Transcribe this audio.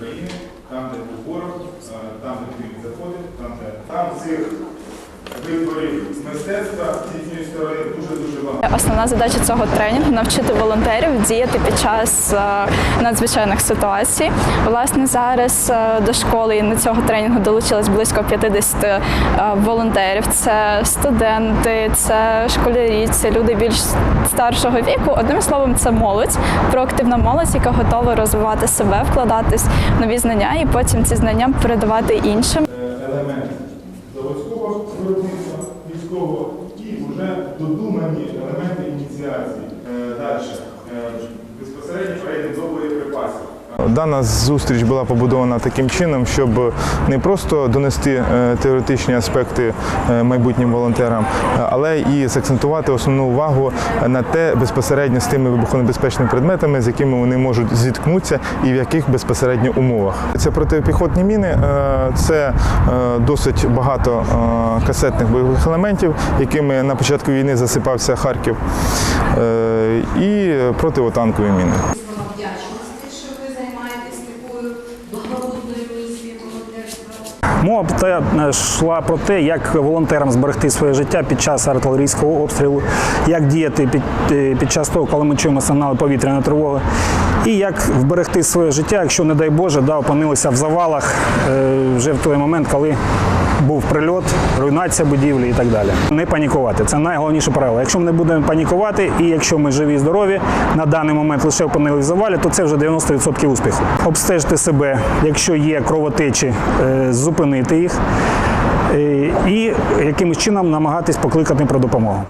України, там, де був ворог, е, там, де він заходив, там, де там цих витворів мистецтва з їхньої сторони дуже-дуже багато. Основна задача цього тренінгу навчити волонтерів діяти під час е, надзвичайних ситуацій. Власне, зараз е, до школи і на цього тренінгу долучилось близько 50 е, волонтерів. Це студенти, це школярі, це люди більш старшого віку. Одним словом, це молодь, проактивна молодь, яка готова розвивати себе, вкладатись в нові знання і потім ці знання передавати іншим. Е, заводського виробництва військового і вже додумані елементи ініціації. Е, Далі. Е, Безпосередньо перейдемо до боєприпасів. Дана зустріч була побудована таким чином, щоб не просто донести е, теоретичні аспекти е, майбутнім волонтерам, але і закцентувати основну увагу на те безпосередньо з тими вибухонебезпечними предметами, з якими вони можуть зіткнутися і в яких безпосередньо умовах. Це протипіхотні міни, е, це досить багато касетних бойових елементів, якими на початку війни засипався Харків, і противотанкові міни. Мова та- йшла про те, як волонтерам зберегти своє життя під час артилерійського обстрілу, як діяти під, е, під час того, коли ми чуємо сигнали повітряної тривоги, і як вберегти своє життя, якщо, не дай Боже, да, опинилися в завалах е, вже в той момент, коли був прильот, руйнація будівлі і так далі. Не панікувати це найголовніше правило. Якщо ми не будемо панікувати, і якщо ми живі і здорові, на даний момент лише опинилися в завалі, то це вже 90% успіху. Обстежити себе, якщо є кровотечі, е, зупинити їх. е, І якимось чином намагатись покликати про допомогу.